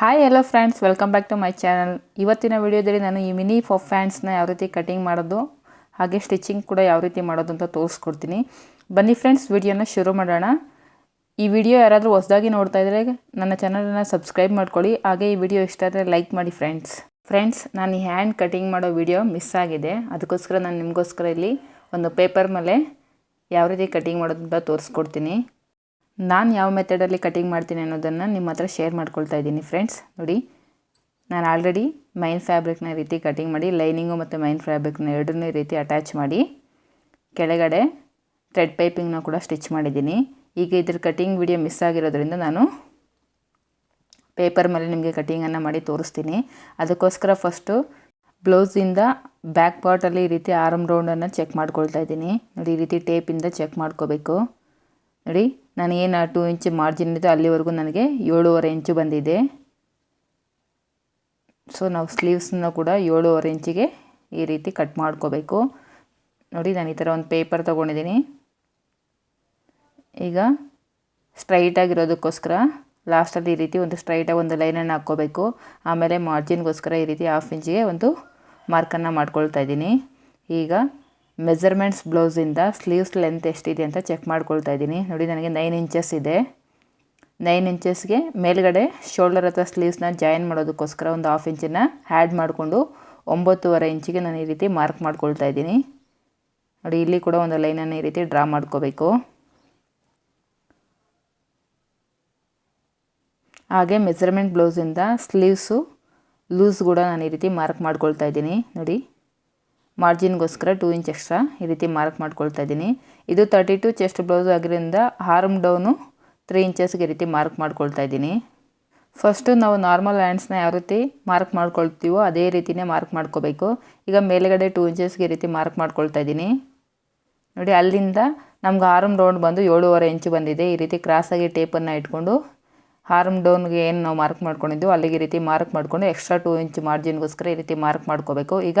Hi hello friends welcome back to my channel ಇವತ್ತಿನ ವಿಡಿಯೋದಲ್ಲಿ ನಾನು ಈ ಮಿನಿ ಫಫ್ ಫ್ಯಾನ್ಸ್ನ ಯಾವ ರೀತಿ ಕಟಿಂಗ್ ಮಾಡೋದು, ಹಾಗೆ ಸ್ಟಿಚಿಂಗ್ ಕೂಡ ಯಾವ ರೀತಿ ಮಾಡೋದು ಅಂತ ತೋರಿಸ್ಕೊಡ್ತೀನಿ. ಬನ್ನಿ ಫ್ರೆಂಡ್ಸ್ ವಿಡಿಯೋನ ಶುರು ಮಾಡೋಣ. ಈ ವಿಡಿಯೋ ಯಾರಾದರೂ ಹೊಸದಾಗಿ ನೋಡ್ತಾ ಇದ್ದರೆ ನನ್ನ ಚಾನಲನ್ನು ಸಬ್ಸ್ಕ್ರೈಬ್ ಮಾಡ್ಕೊಳ್ಳಿ. ಹಾಗೆ ಈ ವಿಡಿಯೋ ಇಷ್ಟ ಆದರೆ ಲೈಕ್ ಮಾಡಿ ಫ್ರೆಂಡ್ಸ್ ಫ್ರೆಂಡ್ಸ್ ನಾನು ಈ ಹ್ಯಾಂಡ್ ಕಟಿಂಗ್ ಮಾಡೋ ವಿಡಿಯೋ ಮಿಸ್ ಆಗಿದೆ. ಅದಕ್ಕೋಸ್ಕರ ನಾನು ನಿಮಗೋಸ್ಕರ ಇಲ್ಲಿ ಒಂದು ಪೇಪರ್ ಮೇಲೆ ಯಾವ ರೀತಿ ಕಟಿಂಗ್ ಮಾಡೋದು ಅಂತ ತೋರಿಸ್ಕೊಡ್ತೀನಿ. ನಾನು ಯಾವ ಮೆಥಡಲ್ಲಿ ಕಟಿಂಗ್ ಮಾಡ್ತೀನಿ ಅನ್ನೋದನ್ನು ನಿಮ್ಮ ಹತ್ರ ಶೇರ್ ಮಾಡ್ಕೊಳ್ತಾ ಇದ್ದೀನಿ ಫ್ರೆಂಡ್ಸ್ ನೋಡಿ, ನಾನು ಆಲ್ರೆಡಿ ಮೈನ್ ಫ್ಯಾಬ್ರಿಕ್ನ ರೀತಿ ಕಟಿಂಗ್ ಮಾಡಿ ಲೈನಿಂಗು ಮತ್ತು ಮೈನ್ ಫ್ಯಾಬ್ರಿಕ್ನ ಎರಡನೇ ರೀತಿ ಅಟ್ಯಾಚ್ ಮಾಡಿ, ಕೆಳಗಡೆ ಥ್ರೆಡ್ ಪೈಪಿಂಗ್ನ ಕೂಡ ಸ್ಟಿಚ್ ಮಾಡಿದ್ದೀನಿ. ಈಗ ಇದ್ರ ಕಟಿಂಗ್ ವಿಡಿಯೋ ಮಿಸ್ ಆಗಿರೋದ್ರಿಂದ ನಾನು ಪೇಪರ್ ಮೇಲೆ ನಿಮಗೆ ಕಟಿಂಗನ್ನು ಮಾಡಿ ತೋರಿಸ್ತೀನಿ. ಅದಕ್ಕೋಸ್ಕರ ಫಸ್ಟು ಬ್ಲೌಸಿಂದ ಬ್ಯಾಕ್ ಪಾರ್ಟಲ್ಲಿ ಈ ರೀತಿ ಆರ್ಮ್ ರೌಂಡನ್ನು ಚೆಕ್ ಮಾಡ್ಕೊಳ್ತಾ ಇದ್ದೀನಿ. ನೋಡಿ, ಈ ರೀತಿ ಟೇಪಿಂದ ಚೆಕ್ ಮಾಡ್ಕೋಬೇಕು. ನೋಡಿ ನಾನು ಏನು ಟೂ ಇಂಚ್ ಮಾರ್ಜಿನ್ ಇದೆ, ಅಲ್ಲಿವರೆಗೂ ನನಗೆ ಏಳುವರೆ ಇಂಚು ಬಂದಿದೆ. ಸೊ ನಾವು ಸ್ಲೀವ್ಸನ್ನ ಕೂಡ ಏಳುವರೆ ಇಂಚಿಗೆ ಈ ರೀತಿ ಕಟ್ ಮಾಡ್ಕೋಬೇಕು. ನೋಡಿ, ನಾನು ಈ ಥರ ಒಂದು ಪೇಪರ್ ತೊಗೊಂಡಿದ್ದೀನಿ. ಈಗ ಸ್ಟ್ರೈಟಾಗಿರೋದಕ್ಕೋಸ್ಕರ ಲಾಸ್ಟಲ್ಲಿ ಈ ರೀತಿ ಒಂದು ಸ್ಟ್ರೈಟಾಗಿ ಒಂದು ಲೈನನ್ನು ಹಾಕ್ಕೋಬೇಕು. ಆಮೇಲೆ ಮಾರ್ಜಿನ್ಗೋಸ್ಕರ ಈ ರೀತಿ ಹಾಫ್ ಇಂಚಿಗೆ ಒಂದು ಮಾರ್ಕನ್ನು ಮಾಡ್ಕೊಳ್ತಾ ಇದ್ದೀನಿ. ಈಗ ಮೆಜರ್ಮೆಂಟ್ಸ್ ಬ್ಲೌಸಿಂದ ಸ್ಲೀವ್ಸ್ ಲೆಂತ್ ಎಷ್ಟಿದೆ ಅಂತ ಚೆಕ್ ಮಾಡ್ಕೊಳ್ತಾ ಇದ್ದೀನಿ. ನೋಡಿ, ನನಗೆ ನೈನ್ ಇಂಚಸ್ ಇದೆ. ನೈನ್ ಇಂಚಸ್ಗೆ ಮೇಲ್ಗಡೆ ಶೋಲ್ಡರ್ ಅಥವಾ ಸ್ಲೀವ್ಸ್ನ ಜಾಯಿನ್ ಮಾಡೋದಕ್ಕೋಸ್ಕರ ಒಂದು ಹಾಫ್ ಇಂಚನ್ನು ಆ್ಯಡ್ ಮಾಡಿಕೊಂಡು ಒಂಬತ್ತುವರೆ ಇಂಚಿಗೆ ನಾನು ಈ ರೀತಿ ಮಾರ್ಕ್ ಮಾಡ್ಕೊಳ್ತಾ ಇದ್ದೀನಿ. ನೋಡಿ, ಇಲ್ಲಿ ಕೂಡ ಒಂದು ಲೈನನ್ನು ಈ ರೀತಿ ಡ್ರಾ ಮಾಡ್ಕೋಬೇಕು. ಹಾಗೆ ಮೆಜರ್ಮೆಂಟ್ ಬ್ಲೌಸಿಂದ ಸ್ಲೀವ್ಸು ಲೂಸ್ ಕೂಡ ನಾನು ಈ ರೀತಿ ಮಾರ್ಕ್ ಮಾಡ್ಕೊಳ್ತಾ ಇದ್ದೀನಿ. ನೋಡಿ ಮಾರ್ಜಿನ್ಗೋಸ್ಕರ ಟೂ ಇಂಚ್ ಎಕ್ಸ್ಟ್ರಾ ಈ ರೀತಿ ಮಾರ್ಕ್ ಮಾಡ್ಕೊಳ್ತಾ ಇದ್ದೀನಿ. ಇದು ತರ್ಟಿ ಟು ಚೆಸ್ಟ್ ಬ್ಲೌಸ್ ಆಗಿರೋದ್ರಿಂದ ಹಾರ್ಮ್ ಡೌನು ತ್ರೀ ಇಂಚಸ್ಗೆ ಈ ರೀತಿ ಮಾರ್ಕ್ ಮಾಡ್ಕೊಳ್ತಾ ಇದ್ದೀನಿ. ಫಸ್ಟು ನಾವು ನಾರ್ಮಲ್ ಹ್ಯಾಂಡ್ಸ್ನ ಯಾವ ರೀತಿ ಮಾರ್ಕ್ ಮಾಡ್ಕೊಳ್ತೀವೋ ಅದೇ ರೀತಿಯೇ ಮಾರ್ಕ್ ಮಾಡ್ಕೋಬೇಕು. ಈಗ ಮೇಲುಗಡೆ ಟೂ ಇಂಚಸ್ಗೆ ಈ ರೀತಿ ಮಾರ್ಕ್ ಮಾಡ್ಕೊಳ್ತಾ ಇದ್ದೀನಿ. ನೋಡಿ ಅಲ್ಲಿಂದ ನಮ್ಗೆ ಆರ್ಮ್ ರೌಂಡ್ ಬಂದು ಏಳೂವರೆ ಇಂಚು ಬಂದಿದೆ. ಈ ರೀತಿ ಕ್ರಾಸಾಗಿ ಟೇಪನ್ನು ಇಟ್ಕೊಂಡು ಹಾರ್ಮ್ ಡೌನ್ಗೆ ಏನು ನಾವು ಮಾರ್ಕ್ ಮಾಡ್ಕೊಂಡಿದ್ದೀವಿ ಅಲ್ಲಿಗೆ ಈ ರೀತಿ ಮಾರ್ಕ್ ಮಾಡಿಕೊಂಡು ಎಕ್ಸ್ಟ್ರಾ ಟೂ ಇಂಚ್ ಮಾರ್ಜಿನ್ಗೋಸ್ಕರ ಈ ರೀತಿ ಮಾರ್ಕ್ ಮಾಡ್ಕೋಬೇಕು. ಈಗ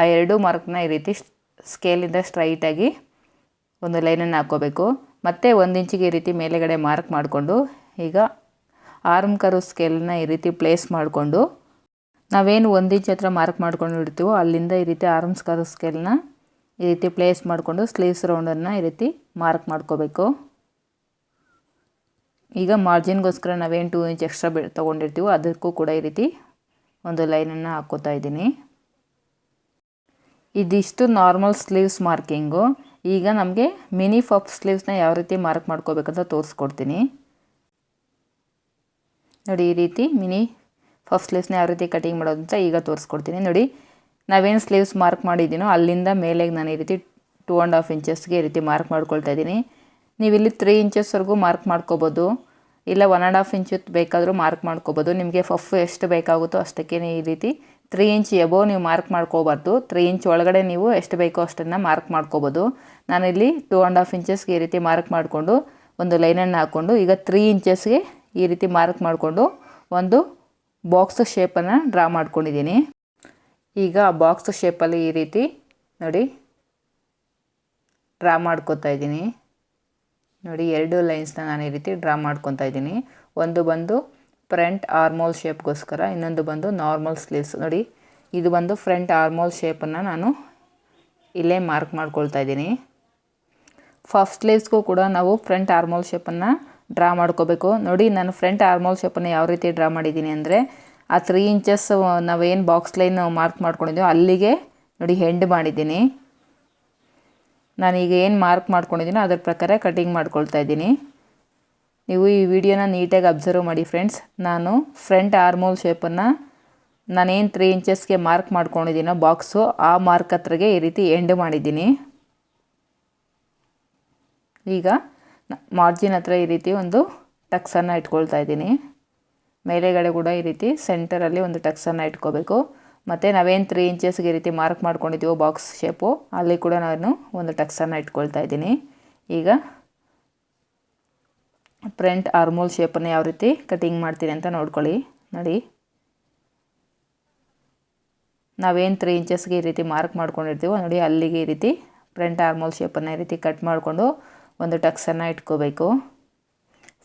ಆ ಎರಡು ಮಾರ್ಕ್ನ ಈ ರೀತಿ ಸ್ಕೇಲಿಂದ ಸ್ಟ್ರೈಟಾಗಿ ಒಂದು ಲೈನನ್ನು ಹಾಕ್ಕೋಬೇಕು. ಮತ್ತು ಒಂದು ಇಂಚಿಗೆ ಈ ರೀತಿ ಮೇಲೆಗಡೆ ಮಾರ್ಕ್ ಮಾಡಿಕೊಂಡು ಈಗ ಆರ್ಮ್ ಕರು ಸ್ಕೇಲನ್ನ ಈ ರೀತಿ ಪ್ಲೇಸ್ ಮಾಡಿಕೊಂಡು ನಾವೇನು ಒಂದು ಇಂಚ್ ಹತ್ರ ಮಾರ್ಕ್ ಮಾಡ್ಕೊಂಡು ಇಡ್ತೀವೋ ಅಲ್ಲಿಂದ ಈ ರೀತಿ ಆರ್ಮ್ಸ್ ಕರು ಸ್ಕೇಲನ್ನ ಈ ರೀತಿ ಪ್ಲೇಸ್ ಮಾಡಿಕೊಂಡು ಸ್ಲೀವ್ಸ್ ರೌಂಡನ್ನು ಈ ರೀತಿ ಮಾರ್ಕ್ ಮಾಡ್ಕೋಬೇಕು. ಈಗ ಮಾರ್ಜಿನ್ಗೋಸ್ಕರ ನಾವೇನು ಟೂ ಇಂಚ್ ಎಕ್ಸ್ಟ್ರಾ ಬಿ, ತೊಗೊಂಡಿರ್ತೀವೋ ಅದಕ್ಕೂ ಕೂಡ ಈ ರೀತಿ ಒಂದು ಲೈನನ್ನು ಹಾಕ್ಕೋತಾ ಇದ್ದೀನಿ. ಇದಿಷ್ಟು ನಾರ್ಮಲ್ ಸ್ಲೀವ್ಸ್ ಮಾರ್ಕಿಂಗು ಈಗ ನಮಗೆ ಮಿನಿ ಫಫ್ ಸ್ಲೀವ್ಸ್ನ ಯಾವ ರೀತಿ ಮಾರ್ಕ್ ಮಾಡ್ಕೋಬೇಕಂತ ತೋರಿಸ್ಕೊಡ್ತೀನಿ. ನೋಡಿ, ಈ ರೀತಿ ಮಿನಿ ಫಫ್ ಸ್ಲೀವ್ಸ್ನ ಯಾವ ರೀತಿ ಕಟಿಂಗ್ ಮಾಡೋದು ಅಂತ ಈಗ ತೋರಿಸ್ಕೊಡ್ತೀನಿ. ನೋಡಿ, ನಾವೇನು ಸ್ಲೀವ್ಸ್ ಮಾರ್ಕ್ ಮಾಡಿದ್ದೀನೋ ಅಲ್ಲಿಂದ ಮೇಲೆಗೆ ನಾನು ಈ ರೀತಿ ಟೂ ಆ್ಯಂಡ್ ಹಾಫ್ ಇಂಚಸ್ಗೆ ಈ ರೀತಿ ಮಾರ್ಕ್ ಮಾಡ್ಕೊಳ್ತಾ ಇದ್ದೀನಿ. ನೀವಿಲ್ಲಿ ತ್ರೀ ಇಂಚಸ್ವರೆಗೂ ಮಾರ್ಕ್ ಮಾಡ್ಕೋಬೋದು. ಇಲ್ಲ ಒನ್ ಆ್ಯಂಡ್ ಹಾಫ್ ಇಂಚು ಬೇಕಾದರೂ ಮಾರ್ಕ್ ಮಾಡ್ಕೋಬೋದು. ನಿಮಗೆ ಫಫ್ ಎಷ್ಟು ಬೇಕಾಗುತ್ತೋ ಅಷ್ಟಕ್ಕೆ ಈ ರೀತಿ ತ್ರೀ ಇಂಚ್ ಎಬೋ ನೀವು ಮಾರ್ಕ್ ಮಾಡ್ಕೋಬಾರ್ದು. ತ್ರೀ ಇಂಚ್ ಒಳಗಡೆ ನೀವು ಎಷ್ಟು ಬೇಕೋ ಅಷ್ಟನ್ನು ಮಾರ್ಕ್ ಮಾಡ್ಕೋಬೋದು. ನಾನಿಲ್ಲಿ ಟೂ ಆ್ಯಂಡ್ ಹಾಫ್ ಇಂಚಸ್ಗೆ ಈ ರೀತಿ ಮಾರ್ಕ್ ಮಾಡಿಕೊಂಡು ಒಂದು ಲೈನನ್ನು ಹಾಕ್ಕೊಂಡು ಈಗ ತ್ರೀ ಇಂಚಸ್ಗೆ ಈ ರೀತಿ ಮಾರ್ಕ್ ಮಾಡಿಕೊಂಡು ಒಂದು ಬಾಕ್ಸ್ ಶೇಪನ್ನು ಡ್ರಾ ಮಾಡ್ಕೊಂಡಿದ್ದೀನಿ. ಈಗ ಆ ಬಾಕ್ಸ್ ಶೇಪಲ್ಲಿ ಈ ರೀತಿ ನೋಡಿ ಡ್ರಾ ಮಾಡ್ಕೋತಾ ಇದ್ದೀನಿ. ನೋಡಿ, ಎರಡು ಲೈನ್ಸ್ನ ನಾನು ಈ ರೀತಿ ಡ್ರಾ ಮಾಡ್ಕೊತಾ ಇದ್ದೀನಿ. ಒಂದು ಬಂದು ಫ್ರಂಟ್ ಆರ್ಮೋಲ್ ಶೇಪ್ಗೋಸ್ಕರ ಇನ್ನೊಂದು ಬಂದು ನಾರ್ಮಲ್ ಸ್ಲೀವ್ಸ್ ನೋಡಿ, ಇದು ಬಂದು ಫ್ರಂಟ್ ಆರ್ಮೋಲ್ ಶೇಪನ್ನು ನಾನು ಇಲ್ಲೇ ಮಾರ್ಕ್ ಮಾಡ್ಕೊಳ್ತಾ ಇದ್ದೀನಿ. ಫಸ್ಟ್ ಸ್ಲೀವ್ಸ್ಗೂ ಕೂಡ ನಾವು ಫ್ರಂಟ್ ಆರ್ಮೋಲ್ ಶೇಪನ್ನು ಡ್ರಾ ಮಾಡ್ಕೋಬೇಕು. ನೋಡಿ, ನಾನು ಫ್ರಂಟ್ ಆರ್ಮೋಲ್ ಶೇಪನ್ನು ಯಾವ ರೀತಿ ಡ್ರಾ ಮಾಡಿದ್ದೀನಿ ಅಂದರೆ, ಆ ತ್ರೀ ಇಂಚಸ್ ನಾವೇನು ಬಾಕ್ಸ್ ಲೈನ್ ಮಾರ್ಕ್ ಮಾಡ್ಕೊಂಡಿದ್ದೀವೋ ಅಲ್ಲಿಗೆ ನೋಡಿ ಹೆಂಡ್ ಮಾಡಿದ್ದೀನಿ. ನಾನೀಗ ಏನು ಮಾರ್ಕ್ ಮಾಡ್ಕೊಂಡಿದ್ದೀನೋ ಅದರ ಪ್ರಕಾರ ಕಟಿಂಗ್ ಮಾಡ್ಕೊಳ್ತಾ ಇದ್ದೀನಿ. ನೀವು ಈ ವಿಡಿಯೋನ ನೀಟಾಗಿ ಅಬ್ಸರ್ವ್ ಮಾಡಿ ಫ್ರೆಂಡ್ಸ್ ನಾನು ಫ್ರಂಟ್ ಆರ್ಮೋಲ್ ಶೇಪನ್ನು ನಾನೇನು ತ್ರೀ ಇಂಚಸ್ಗೆ ಮಾರ್ಕ್ ಮಾಡ್ಕೊಂಡಿದ್ದೀನೋ ಬಾಕ್ಸು ಆ ಮಾರ್ಕ್ ಹತ್ರಗೆ ಈ ರೀತಿ ಎಂಡ್ ಮಾಡಿದ್ದೀನಿ. ಈಗ ಮಾರ್ಜಿನ್ ಹತ್ರ ಈ ರೀತಿ ಒಂದು ಟಕ್ಸನ್ನು ಇಟ್ಕೊಳ್ತಾ ಇದ್ದೀನಿ. ಮೇಲೆಗಡೆ ಕೂಡ ಈ ರೀತಿ ಸೆಂಟರಲ್ಲಿ ಒಂದು ಟಕ್ಸನ್ನು ಇಟ್ಕೋಬೇಕು. ಮತ್ತು ನಾವೇನು ತ್ರೀ ಇಂಚಸ್ಗೆ ಈ ರೀತಿ ಮಾರ್ಕ್ ಮಾಡ್ಕೊಂಡಿದ್ದೀವೋ ಬಾಕ್ಸ್ ಶೇಪು ಅಲ್ಲಿ ಕೂಡ ನಾನು ಒಂದು ಟಕ್ಸನ್ನು ಇಟ್ಕೊಳ್ತಾ ಇದ್ದೀನಿ. ಈಗ ಫ್ರಂಟ್ ಆರ್ಮೋಲ್ ಶೇಪನ್ನು ಯಾವ ರೀತಿ ಕಟಿಂಗ್ ಮಾಡ್ತೀನಿ ಅಂತ ನೋಡ್ಕೊಳ್ಳಿ. ನೋಡಿ. ನಾವೇನು ತ್ರೀ ಇಂಚಸ್ಗೆ ಈ ರೀತಿ ಮಾರ್ಕ್ ಮಾಡ್ಕೊಂಡಿರ್ತೀವೋ, ನೋಡಿ ಅಲ್ಲಿಗೆ ಈ ರೀತಿ ಫ್ರಂಟ್ ಆರ್ಮೋಲ್ ಶೇಪನ್ನು ಈ ರೀತಿ ಕಟ್ ಮಾಡಿಕೊಂಡು ಒಂದು ಟಕ್ಸನ್ನು ಇಟ್ಕೋಬೇಕು.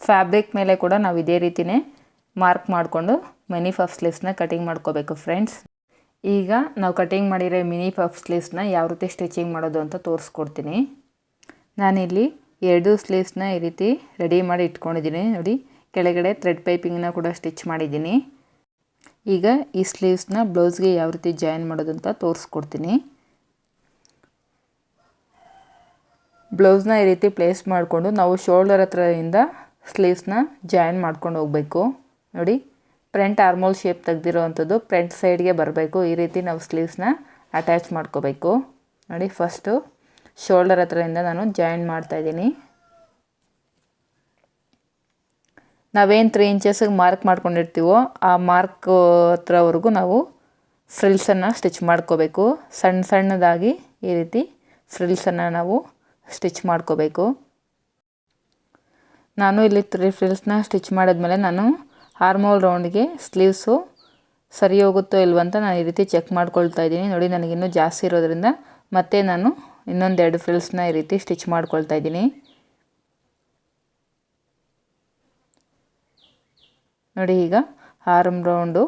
ಫ್ಯಾಬ್ರಿಕ್ ಮೇಲೆ ಕೂಡ ನಾವು ಇದೇ ರೀತಿಯೇ ಮಾರ್ಕ್ ಮಾಡಿಕೊಂಡು ಮಿನಿ ಫಫ್ ಸ್ಲೀವ್ಸ್ನ ಕಟಿಂಗ್ ಮಾಡ್ಕೋಬೇಕು ಫ್ರೆಂಡ್ಸ್ ಈಗ ನಾವು ಕಟಿಂಗ್ ಮಾಡಿರೋ ಮಿನಿ ಪಫ್ ಸ್ಲೀವ್ಸ್ನ ಯಾವ ರೀತಿ ಸ್ಟಿಚಿಂಗ್ ಮಾಡೋದು ಅಂತ ತೋರಿಸ್ಕೊಡ್ತೀನಿ. ನಾನಿಲ್ಲಿ ಎರಡು ಸ್ಲೀವ್ಸ್ನ ಈ ರೀತಿ ರೆಡಿ ಮಾಡಿ ಇಟ್ಕೊಂಡಿದ್ದೀನಿ. ನೋಡಿ, ಕೆಳಗಡೆ ಥ್ರೆಡ್ ಪೈಪಿಂಗ್ನ ಕೂಡ ಸ್ಟಿಚ್ ಮಾಡಿದ್ದೀನಿ. ಈಗ ಈ ಸ್ಲೀವ್ಸ್ನ ಬ್ಲೌಸ್ಗೆ ಯಾವ ರೀತಿ ಜಾಯಿನ್ ಮಾಡೋದು ಅಂತ ತೋರಿಸ್ಕೊಡ್ತೀನಿ. ಬ್ಲೌಸ್ನ ಈ ರೀತಿ ಪ್ಲೇಸ್ ಮಾಡಿಕೊಂಡು ನಾವು ಶೋಲ್ಡರ್ ಹತ್ರದಿಂದ ಸ್ಲೀವ್ಸ್ನ ಜಾಯಿನ್ ಮಾಡ್ಕೊಂಡು ಹೋಗಬೇಕು. ನೋಡಿ ಫ್ರಂಟ್ ಆರ್ಮೋಲ್ ಶೇಪ್ ತೆಗ್ದಿರೋ ಅಂಥದ್ದು ಫ್ರಂಟ್ ಸೈಡ್ಗೆ ಬರಬೇಕು. ಈ ರೀತಿ ನಾವು ಸ್ಲೀವ್ಸ್ನ ಅಟ್ಯಾಚ್ ಮಾಡ್ಕೋಬೇಕು. ನೋಡಿ ಫಸ್ಟು ಶೋಲ್ಡರ್ ಹತ್ರದಿಂದ ನಾನು ಜಾಯಿನ್ ಮಾಡ್ತಾಯಿದ್ದೀನಿ ನಾವೇನು ತ್ರೀ ಇಂಚಸ್ಗೆ ಮಾರ್ಕ್ ಮಾಡ್ಕೊಂಡಿರ್ತೀವೋ ಆ ಮಾರ್ಕ್ ಹತ್ರವರೆಗೂ ನಾವು ಫ್ರಿಲ್ಸನ್ನು ಸ್ಟಿಚ್ ಮಾಡ್ಕೋಬೇಕು. ಸಣ್ಣ ಸಣ್ಣದಾಗಿ ಈ ರೀತಿ ಫ್ರಿಲ್ಸನ್ನು ನಾವು ಸ್ಟಿಚ್ ಮಾಡ್ಕೋಬೇಕು. ನಾನು ಇಲ್ಲಿ ತ್ರೀ ಫ್ರಿಲ್ಸ್ನ ಸ್ಟಿಚ್ ಮಾಡಿದ್ಮೇಲೆ ನಾನು ಹಾರ್ಮೋಲ್ ರೌಂಡ್ಗೆ ಸ್ಲೀವ್ಸು ಸರಿ ಹೋಗುತ್ತೋ ಇಲ್ವಂತ ನಾನು ಈ ರೀತಿ ಚೆಕ್ ಮಾಡ್ಕೊಳ್ತಾ ಇದ್ದೀನಿ. ನೋಡಿ ನನಗಿನ್ನೂ ಜಾಸ್ತಿ ಇರೋದ್ರಿಂದ ಮತ್ತೆ ನಾನು ಇನ್ನೊಂದೆರಡು ಫ್ರಿಲ್ಸ್ನ ಈ ರೀತಿ ಸ್ಟಿಚ್ ಮಾಡ್ಕೊಳ್ತಾ ಇದ್ದೀನಿ. ನೋಡಿ, ಈಗ ಆರ್ಮ್ ರೌಂಡು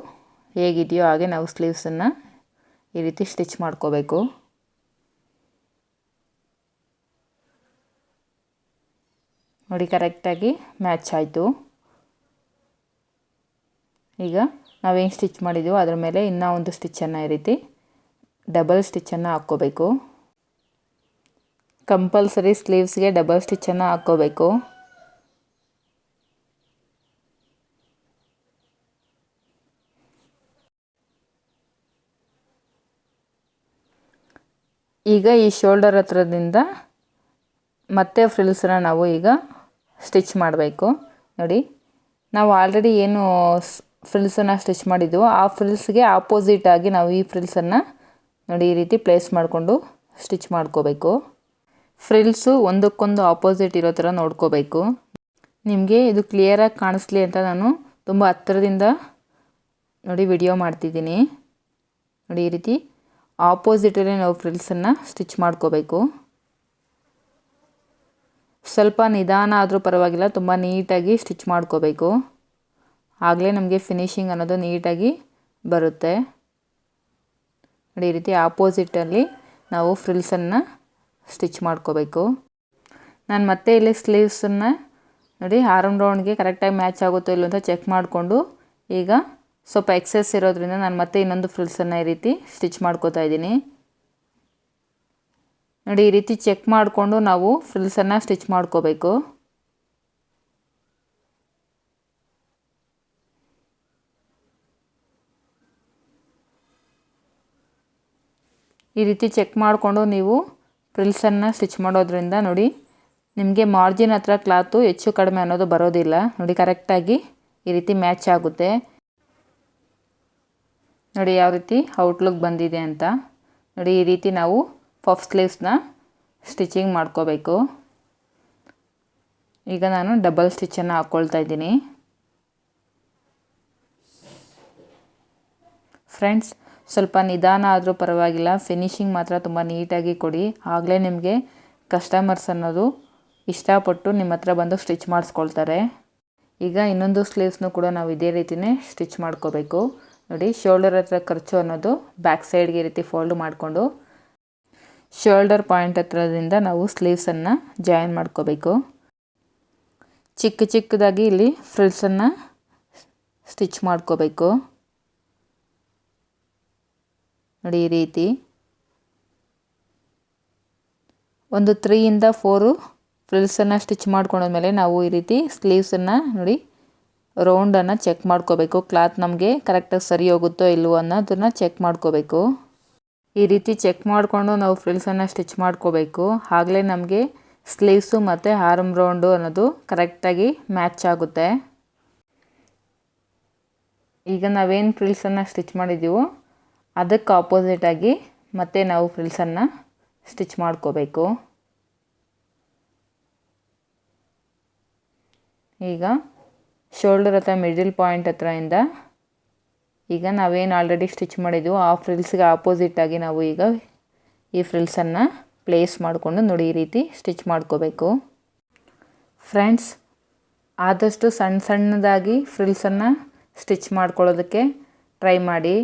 ಹೇಗಿದೆಯೋ ಹಾಗೆ ನಾವು ಸ್ಲೀವ್ಸನ್ನು ಈ ರೀತಿ ಸ್ಟಿಚ್ ಮಾಡ್ಕೋಬೇಕು. ನೋಡಿ, ಕರೆಕ್ಟಾಗಿ ಮ್ಯಾಚ್ ಆಯಿತು. ಈಗ ನಾವೇನು ಸ್ಟಿಚ್ ಮಾಡಿದ್ದೀವೋ ಅದ್ರ ಮೇಲೆ ಇನ್ನೂ ಒಂದು ಸ್ಟಿಚ್ಚನ್ನು ಈ ರೀತಿ ಡಬಲ್ ಸ್ಟಿಚ್ಚನ್ನು ಹಾಕ್ಕೋಬೇಕು. ಕಂಪಲ್ಸರಿ ಸ್ಲೀವ್ಸ್ಗೆ ಡಬಲ್ ಸ್ಟಿಚ್ಚನ್ನು ಹಾಕ್ಕೋಬೇಕು. ಈಗ ಈ ಶೋಲ್ಡರ್ ಹತ್ರದಿಂದ ಮತ್ತೆ ಫ್ರಿಲ್ಸನ್ನ ನಾವು ಈಗ ಸ್ಟಿಚ್ ಮಾಡಬೇಕು. ನೋಡಿ, ನಾವು ಆಲ್ರೆಡಿ ಏನು ಫ್ರಿಲ್ಸನ್ನು ಸ್ಟಿಚ್ ಮಾಡಿದ್ದೆವು ಆ ಫ್ರಿಲ್ಸ್ಗೆ ಆಪೋಸಿಟಾಗಿ ನಾವು ಈ ಫ್ರಿಲ್ಸನ್ನು ನೋಡಿ ಈ ರೀತಿ ಪ್ಲೇಸ್ ಮಾಡಿಕೊಂಡು ಸ್ಟಿಚ್ ಮಾಡ್ಕೋಬೇಕು. ಫ್ರಿಲ್ಸು ಒಂದಕ್ಕೊಂದು ಆಪೋಸಿಟ್ ಇರೋ ಥರ ನೋಡ್ಕೋಬೇಕು. ನಿಮಗೆ ಇದು ಕ್ಲಿಯರಾಗಿ ಕಾಣಿಸ್ಲಿ ಅಂತ ನಾನು ತುಂಬ ಹತ್ತಿರದಿಂದ ನೋಡಿ ವಿಡಿಯೋ ಮಾಡ್ತಿದ್ದೀನಿ. ನೋಡಿ ಈ ರೀತಿ ಆಪೋಸಿಟಲ್ಲೇ ನಾವು ಫ್ರಿಲ್ಸನ್ನು ಸ್ಟಿಚ್ ಮಾಡ್ಕೋಬೇಕು. ಸ್ವಲ್ಪ ನಿಧಾನ ಆದರೂ ಪರವಾಗಿಲ್ಲ, ತುಂಬ ನೀಟಾಗಿ ಸ್ಟಿಚ್ ಮಾಡ್ಕೋಬೇಕು. ಆಗಲೇ ನಮಗೆ ಫಿನಿಶಿಂಗ್ ಅನ್ನೋದು ನೀಟಾಗಿ ಬರುತ್ತೆ. ನೋಡಿ ಈ ರೀತಿ ಆಪೋಸಿಟಲ್ಲಿ ನಾವು ಫ್ರಿಲ್ಸನ್ನು ಸ್ಟಿಚ್ ಮಾಡ್ಕೋಬೇಕು. ನಾನು ಮತ್ತೆ ಇಲ್ಲಿ ಸ್ಲೀವ್ಸನ್ನು ನೋಡಿ ಆರ್ಮ್ ರೌಂಡ್ಗೆ ಕರೆಕ್ಟಾಗಿ ಮ್ಯಾಚ್ ಆಗುತ್ತೋ ಇಲ್ಲೋ ಅಂತ ಚೆಕ್ ಮಾಡಿಕೊಂಡು ಈಗ ಸ್ವಲ್ಪ ಎಕ್ಸೆಸ್ ಇರೋದ್ರಿಂದ ನಾನು ಮತ್ತೆ ಇನ್ನೊಂದು ಫ್ರಿಲ್ಸನ್ನು ಈ ರೀತಿ ಸ್ಟಿಚ್ ಮಾಡ್ಕೋತಾ ಇದ್ದೀನಿ. ನೋಡಿ ಈ ರೀತಿ ಚೆಕ್ ಮಾಡಿಕೊಂಡು ನಾವು ಫ್ರಿಲ್ಸನ್ನು ಸ್ಟಿಚ್ ಮಾಡ್ಕೋಬೇಕು. ಈ ರೀತಿ ಚೆಕ್ ಮಾಡಿಕೊಂಡು ನೀವು ಪ್ರಿಲ್ಸನ್ನು ಸ್ಟಿಚ್ ಮಾಡೋದ್ರಿಂದ ನೋಡಿ, ನಿಮಗೆ ಮಾರ್ಜಿನ್ ಹತ್ರ ಕ್ಲಾತು ಹೆಚ್ಚು ಕಡಿಮೆ ಅನ್ನೋದು ಬರೋದಿಲ್ಲ. ನೋಡಿ ಕರೆಕ್ಟಾಗಿ ಈ ರೀತಿ ಮ್ಯಾಚ್ ಆಗುತ್ತೆ. ನೋಡಿ, ಯಾವ ರೀತಿ ಔಟ್ಲುಕ್ ಬಂದಿದೆ ಅಂತ. ನೋಡಿ, ಈ ರೀತಿ ನಾವು ಪಫ್ ಸ್ಲೀವ್ಸ್ನ ಸ್ಟಿಚಿಂಗ್ ಮಾಡ್ಕೋಬೇಕು. ಈಗ ನಾನು ಡಬಲ್ ಸ್ಟಿಚ್ಚನ್ನು ಹಾಕ್ಕೊಳ್ತಾ ಇದ್ದೀನಿ. ಫ್ರೆಂಡ್ಸ್ ಸ್ವಲ್ಪ ನಿಧಾನ ಆದರೂ ಪರವಾಗಿಲ್ಲ. ಫಿನಿಶಿಂಗ್ ಮಾತ್ರ ತುಂಬ ನೀಟಾಗಿ ಕೊಡಿ. ಆಗಲೇ ನಿಮಗೆ ಕಸ್ಟಮರ್ಸ್ ಅನ್ನೋದು ಇಷ್ಟಪಟ್ಟು ನಿಮ್ಮ ಹತ್ರ ಬಂದು ಸ್ಟಿಚ್ ಮಾಡಿಸ್ಕೊಳ್ತಾರೆ. ಈಗ ಇನ್ನೊಂದು ಸ್ಲೀವ್ಸ್ನು ಕೂಡ ನಾವು ಇದೇ ರೀತಿಯೇ ಸ್ಟಿಚ್ ಮಾಡ್ಕೋಬೇಕು. ನೋಡಿ ಶೋಲ್ಡರ್ ಹತ್ರ ಖರ್ಚು ಅನ್ನೋದು ಬ್ಯಾಕ್ ಸೈಡ್ಗೆ ಈ ರೀತಿ ಫೋಲ್ಡ್ ಮಾಡಿಕೊಂಡು ಶೋಲ್ಡರ್ ಪಾಯಿಂಟ್ ಹತ್ರದಿಂದ ನಾವು ಸ್ಲೀವ್ಸನ್ನು ಜಾಯಿನ್ ಮಾಡ್ಕೋಬೇಕು. ಚಿಕ್ಕ ಚಿಕ್ಕದಾಗಿ ಇಲ್ಲಿ ಫ್ರಿಲ್ಸನ್ನು ಸ್ಟಿಚ್ ಮಾಡ್ಕೋಬೇಕು. ನೋಡಿ ಈ ರೀತಿ. ಒಂದು ತ್ರೀಯಿಂದ ಫೋರು ಫ್ರಿಲ್ಸನ್ನು ಸ್ಟಿಚ್ ಮಾಡ್ಕೊಂಡ್ಮೇಲೆ ನಾವು ಈ ರೀತಿ ಸ್ಲೀವ್ಸನ್ನು ನೋಡಿ ರೌಂಡನ್ನು ಚೆಕ್ ಮಾಡ್ಕೋಬೇಕು. ಕ್ಲಾತ್ ನಮಗೆ ಕರೆಕ್ಟಾಗಿ ಸರಿ ಹೋಗುತ್ತೋ ಇಲ್ವೋ ಅನ್ನೋದನ್ನು ಚೆಕ್ ಮಾಡ್ಕೋಬೇಕು. ಈ ರೀತಿ ಚೆಕ್ ಮಾಡಿಕೊಂಡು ನಾವು ಫ್ರಿಲ್ಸನ್ನು ಸ್ಟಿಚ್ ಮಾಡ್ಕೋಬೇಕು. ಆಗಲೇ ನಮಗೆ ಸ್ಲೀವ್ಸು ಮತ್ತು ಆರ್ಮ್ ರೌಂಡು ಅನ್ನೋದು ಕರೆಕ್ಟಾಗಿ ಮ್ಯಾಚ್ ಆಗುತ್ತೆ. ಈಗ ನಾವೇನು ಫ್ರಿಲ್ಸನ್ನು ಸ್ಟಿಚ್ ಮಾಡಿದ್ದೀವೋ ಅದಕ್ಕೆ ಆಪೋಸಿಟಾಗಿ ಮತ್ತೆ ನಾವು ಫ್ರಿಲ್ಸನ್ನು ಸ್ಟಿಚ್ ಮಾಡ್ಕೋಬೇಕು. ಈಗ ಶೋಲ್ಡರ್ ಹತ್ರ ಮಿಡಲ್ ಪಾಯಿಂಟ್ ಹತ್ರದಿಂದ ಈಗ ನಾವೇನು ಆಲ್ರೆಡಿ ಸ್ಟಿಚ್ ಮಾಡಿದ್ವು ಆ ಫ್ರಿಲ್ಸ್ಗೆ ಆಪೋಸಿಟಾಗಿ ನಾವು ಈಗ ಈ ಫ್ರಿಲ್ಸನ್ನು ಪ್ಲೇಸ್ ಮಾಡಿಕೊಂಡು ನೋಡಿ ಈ ರೀತಿ ಸ್ಟಿಚ್ ಮಾಡ್ಕೋಬೇಕು. ಫ್ರೆಂಡ್ಸ್ ಆದಷ್ಟು ಸಣ್ಣ ಸಣ್ಣದಾಗಿ ಫ್ರಿಲ್ಸನ್ನು ಸ್ಟಿಚ್ ಮಾಡ್ಕೊಳ್ಳೋದಕ್ಕೆ ಟ್ರೈ ಮಾಡಿ.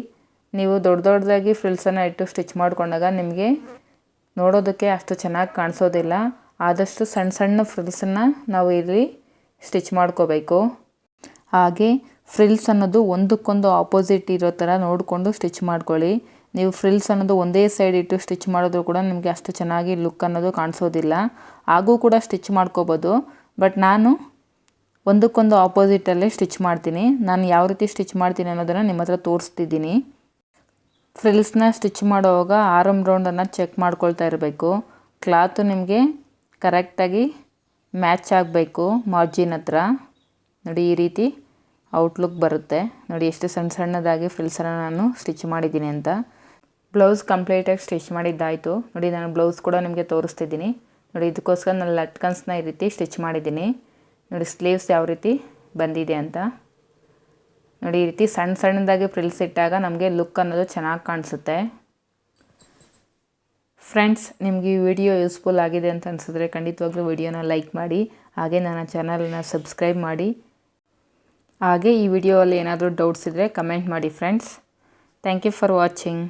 ನೀವು ದೊಡ್ಡ ದೊಡ್ಡದಾಗಿ ಫ್ರಿಲ್ಸನ್ನು ಇಟ್ಟು ಸ್ಟಿಚ್ ಮಾಡಿಕೊಂಡಾಗ ನಿಮಗೆ ನೋಡೋದಕ್ಕೆ ಅಷ್ಟು ಚೆನ್ನಾಗಿ ಕಾಣಿಸೋದಿಲ್ಲ. ಆದಷ್ಟು ಸಣ್ಣ ಸಣ್ಣ ಫ್ರಿಲ್ಸನ್ನು ನಾವು ಇಲ್ಲಿ ಸ್ಟಿಚ್ ಮಾಡ್ಕೋಬೇಕು. ಹಾಗೆ ಫ್ರಿಲ್ಸ್ ಅನ್ನೋದು ಒಂದಕ್ಕೊಂದು ಆಪೋಸಿಟ್ ಇರೋ ಥರ ನೋಡಿಕೊಂಡು ಸ್ಟಿಚ್ ಮಾಡ್ಕೊಳ್ಳಿ. ನೀವು ಫ್ರಿಲ್ಸ್ ಅನ್ನೋದು ಒಂದೇ ಸೈಡ್ ಇಟ್ಟು ಸ್ಟಿಚ್ ಮಾಡಿದ್ರು ಕೂಡ ನಿಮಗೆ ಅಷ್ಟು ಚೆನ್ನಾಗಿ ಲುಕ್ ಅನ್ನೋದು ಕಾಣಿಸೋದಿಲ್ಲ. ಹಾಗೂ ಕೂಡ ಸ್ಟಿಚ್ ಮಾಡ್ಕೋಬೋದು. ಬಟ್ ನಾನು ಒಂದಕ್ಕೊಂದು ಆಪೋಸಿಟಲ್ಲೇ ಸ್ಟಿಚ್ ಮಾಡ್ತೀನಿ. ನಾನು ಯಾವ ರೀತಿ ಸ್ಟಿಚ್ ಮಾಡ್ತೀನಿ ಅನ್ನೋದನ್ನು ನಿಮ್ಮ ಹತ್ರ ತೋರಿಸ್ತಿದ್ದೀನಿ. ಫ್ರಿಲ್ಸ್ನ ಸ್ಟಿಚ್ ಮಾಡುವಾಗ ಆರಮ್ ರೌಂಡನ್ನು ಚೆಕ್ ಮಾಡ್ಕೊಳ್ತಾ ಇರಬೇಕು. ಕ್ಲಾತು ನಿಮಗೆ ಕರೆಕ್ಟಾಗಿ ಮ್ಯಾಚ್ ಆಗಬೇಕು ಮಾರ್ಜಿನ್ ಹತ್ರ. ನೋಡಿ, ಈ ರೀತಿ ಔಟ್ಲುಕ್ ಬರುತ್ತೆ. ನೋಡಿ, ಎಷ್ಟು ಸಣ್ಣ ಸಣ್ಣದಾಗಿ ಫ್ರಿಲ್ಸನ್ನು ನಾನು ಸ್ಟಿಚ್ ಮಾಡಿದ್ದೀನಿ ಅಂತ. ಬ್ಲೌಸ್ ಕಂಪ್ಲೀಟಾಗಿ ಸ್ಟಿಚ್ ಮಾಡಿದ್ದಾಯಿತು. ನೋಡಿ, ನಾನು ಬ್ಲೌಸ್ ಕೂಡ ನಿಮಗೆ ತೋರಿಸ್ತಿದ್ದೀನಿ. ನೋಡಿ, ಇದಕ್ಕೋಸ್ಕರ ನಾನು ಲಟ್ಕನ್ಸ್ನ ಈ ರೀತಿ ಸ್ಟಿಚ್ ಮಾಡಿದ್ದೀನಿ. ನೋಡಿ, ಸ್ಲೀವ್ಸ್ ಯಾವ ರೀತಿ ಬಂದಿದೆ ಅಂತ. ನೋಡಿ, ಈ ರೀತಿ ಸಣ್ಣ ಸಣ್ಣದಾಗಿ ಫ್ರಿಲ್ಸ್ ಇಟ್ಟಾಗ ನಮಗೆ ಲುಕ್ ಅನ್ನೋದು ಚೆನ್ನಾಗಿ ಕಾಣಿಸುತ್ತೆ. ಫ್ರೆಂಡ್ಸ್, ನಿಮಗೆ ಈ ವಿಡಿಯೋ ಯೂಸ್ಫುಲ್ ಆಗಿದೆ ಅಂತ ಅನಿಸಿದ್ರೆ ಖಂಡಿತವಾಗ್ಲೂ ವಿಡಿಯೋನ ಲೈಕ್ ಮಾಡಿ, ಹಾಗೆ ನನ್ನ ಚಾನಲನ್ನ ಸಬ್ಸ್ಕ್ರೈಬ್ ಮಾಡಿ. ಹಾಗೆ ಈ ವಿಡಿಯೋ ಅಲ್ಲಿ ಏನಾದರೂ ಡೌಟ್ಸ್ ಇದ್ದರೆ ಕಮೆಂಟ್ ಮಾಡಿ, friends. Thank you for watching.